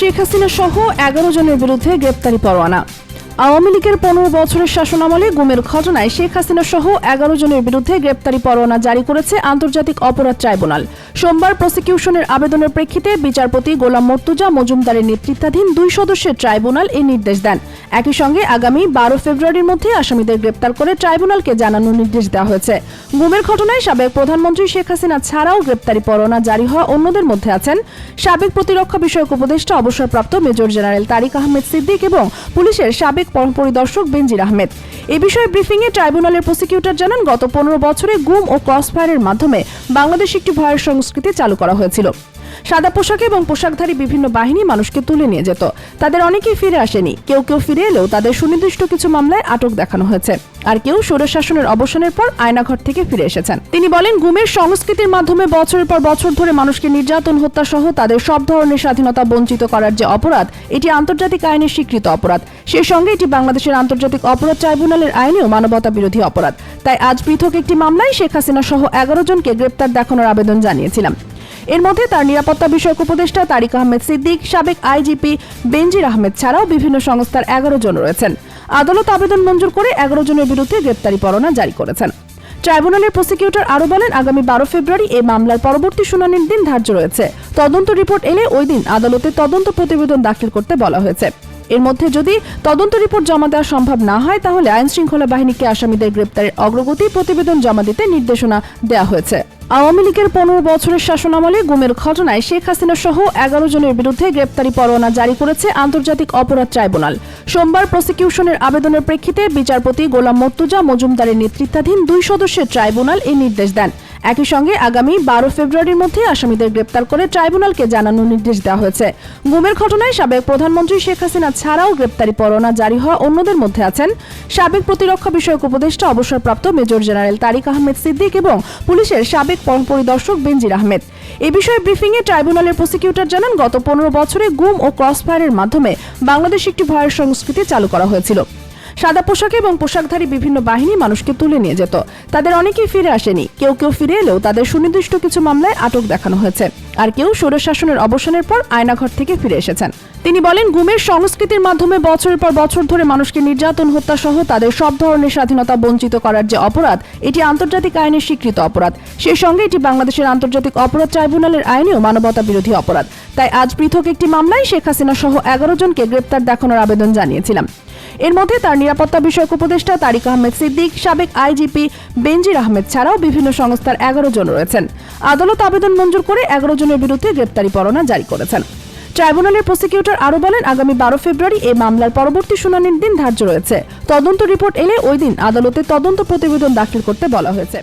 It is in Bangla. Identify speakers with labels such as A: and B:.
A: শেখ হাসিনা সহ এগারো জনের বিরুদ্ধে গ্রেপ্তারি পরোয়ানা। আওয়ামী লীগের পনেরো বছরের শাসনামলে গুমের ঘটনায় শেখ হাসিনা সহ এগারো জনের বিরুদ্ধে গ্রেপ্তারি পরোয়ানা জারি করেছে আন্তর্জাতিক অপরাধ ট্রাইব্যুনাল। সোমবার প্রসিকিউশনের আবেদনের প্রেক্ষিতে বিচারপতি গোলাম মর্তুজা মজুমদারের নেতৃত্বাধীন দুই সদস্যের ট্রাইব্যুনাল এই নির্দেশ দেন। একই সঙ্গে আগামী বারো ফেব্রুয়ারির মধ্যে আসামিদের গ্রেপ্তার করে ট্রাইব্যুনালকে জানানোর নির্দেশ দেওয়া হয়েছে। গুমের ঘটনায় সাবেক প্রধানমন্ত্রী শেখ হাসিনা ছাড়াও গ্রেপ্তারি পরোয়ানা জারি হওয়া অন্যদের মধ্যে আছেন সাবেক প্রতিরক্ষা বিষয়ক উপদেষ্টা, অবসরপ্রাপ্ত মেজর জেনারেল তারিক আহমেদ সিদ্দিক এবং পুলিশের সাবেক পরিদর্শক বেনজির আহমেদ। এ বিষয়ে ব্রিফিংয়ে ট্রাইব্যুনালের প্রসিকিউটর জানান, গত পনেরো বছরে গুম ও ক্রসফায়ারের মাধ্যমে বাংলাদেশ একটি ভয়ের সংস্কৃতি চালু করা হয়েছিল। সাদা পোশাক এবং পোশাকধারী বিভিন্ন বাহিনী মানুষকে তুলে নিয়ে যেত। তাদের অনেকেই ফিরে আসেনি। কেউ কেউ ফিরে এলেও তাদের সুনির্দিষ্ট কিছু মামলায় আটক দেখানো হয়েছে। আর কেউ স্বৈরশাসনের অবসানের পর আয়নাঘর থেকে ফিরে এসেছেন। তিনি বলেন, গুমের সংস্কৃতির মাধ্যমে বছরের পর বছর ধরে মানুষকে নির্যাতন হত্যা সহ তাদের সব ধরনের স্বাধীনতা বঞ্চিত করার যে অপরাধ, এটি আন্তর্জাতিক আইনের স্বীকৃত অপরাধ। সেই সঙ্গে এটি বাংলাদেশের আন্তর্জাতিক অপরাধ ট্রাইব্যুনালের আইনেও মানবতা বিরোধী অপরাধ। তাই আজ পৃথক একটি মামলায় শেখ হাসিনা সহ এগারো জনকে গ্রেপ্তার দেখানোর আবেদন জানিয়েছিলাম। এর মধ্যে তার নিরাপত্তা বিষয়ক উপদেষ্টা তারিক আহমেদ সিদ্দিক, সাবেক আইজিপি বেনজির আহমেদ ছাড়াও বিভিন্ন সংস্থার এগারো জন রয়েছেন। আদালত আবেদন মঞ্জুর করে এগারো জনের বিরুদ্ধে গ্রেপ্তারি পরোয়ানা জারি করেছেন। ট্রাইব্যুনালের প্রসিকিউটর আরও বলেন, আগামী বারো ফেব্রুয়ারি এই মামলার পরবর্তী শুনানির দিন ধার্য রয়েছে। তদন্ত রিপোর্ট এলে ওই দিন আদালতে তদন্ত প্রতিবেদন দাখিল করতে বলা হয়েছে। এর মধ্যে যদি তদন্ত রিপোর্ট জমা দেওয়া সম্ভব না হয়, তাহলে আইন শৃঙ্খলা বাহিনীকে আসামিদের গ্রেপ্তারের অগ্রগতি প্রতিবেদন জমা দিতে নির্দেশনা দেওয়া হয়েছে। আওয়ামী লীগের পনেরো বছরের শাসনামলে গুমের ঘটনায় শেখ হাসিনা সহ এগারো জনের বিরুদ্ধে গ্রেপ্তারি পরোয়ানা জারি করেছে আন্তর্জাতিক অপরাধ ট্রাইব্যুনাল। সোমবার প্রসিকিউশনের আবেদনের প্রেক্ষিতে বিচারপতি গোলাম মর্তুজা মজুমদারের নেতৃত্বাধীন দুই সদস্যের ট্রাইব্যুনাল এই নির্দেশ দেন। একই সঙ্গে আগামী বারো ফেব্রুয়ারির মধ্যে আসামিদের গ্রেপ্তার করে ট্রাইব্যুনালকে জানানোর নির্দেশ দেওয়া হয়েছে। গুমের ঘটনায় সাবেক প্রধানমন্ত্রী শেখ হাসিনা ছাড়াও গ্রেপ্তারি পরোয়ানা জারি হওয়া অন্যদের মধ্যে আছেন সাবেক প্রতিরক্ষা বিষয়ক উপদেষ্টা, অবসরপ্রাপ্ত মেজর জেনারেল তারিক আহমেদ সিদ্দিক এবং পুলিশের সাবেক পরিদর্শক বেনজির আহমেদ। এ বিষয়ে ব্রিফিংয়ে ট্রাইব্যুনালের প্রসিকিউটর জানান, গত পনেরো বছরে গুম ও ক্রসফায়ারের মাধ্যমে বাংলাদেশ একটি ভয়ের সংস্কৃতি চালু করা হয়েছিল। সাদা পোশাকে এবং পোশাকধারী বিভিন্ন বাহিনী মানুষকে তুলে নিয়ে যেত। তাদের অনেকেই ফিরে আসেনি। কেউ কেউ ফিরে এলেও তাদের সুনির্দিষ্ট কিছু মামলায় আটক দেখানো হয়েছে। আর কেউ স্বৈরশাসনের অবসানের পর আয়নাঘর থেকে ফিরে এসেছেন। তিনি বলেন, গুমের সংস্কৃতির মাধ্যমে বছরের পর বছর ধরে মানুষকে নির্যাতন হত্যা সহ তাদের সব ধরনের স্বাধীনতা বঞ্চিত করার যে অপরাধ, এটি আন্তর্জাতিক আইনের স্বীকৃত অপরাধ। সেই সঙ্গে এটি বাংলাদেশের আন্তর্জাতিক অপরাধ ট্রাইব্যুনালের আইনেও মানবতা বিরোধী অপরাধ। তাই আজ পৃথক একটি মামলায় শেখ হাসিনা সহ এগারো জনকে গ্রেপ্তার দেখানোর আবেদন জানিয়েছিলাম। এর মধ্যে তার নিরাপত্তা বিষয়ক উপদেষ্টা তারিক আহমেদ সিদ্দিক, সাবেক আইজিপি বেনজির আহমেদ ছাড়াও বিভিন্ন সংস্থার এগারো জন রয়েছেন। আদালত আবেদন মঞ্জুর করে এগারো জনের বিরুদ্ধে গ্রেপ্তারি পরোয়ানা জারি করেছেন। ট্রাইব্যুনালের প্রসিকিউটর আরও বলেন, আগামী বারো ফেব্রুয়ারি এই মামলার পরবর্তী শুনানির দিন ধার্য রয়েছে। তদন্ত রিপোর্ট এলে ওই দিন আদালতে তদন্ত প্রতিবেদন দাখিল করতে বলা হয়েছে।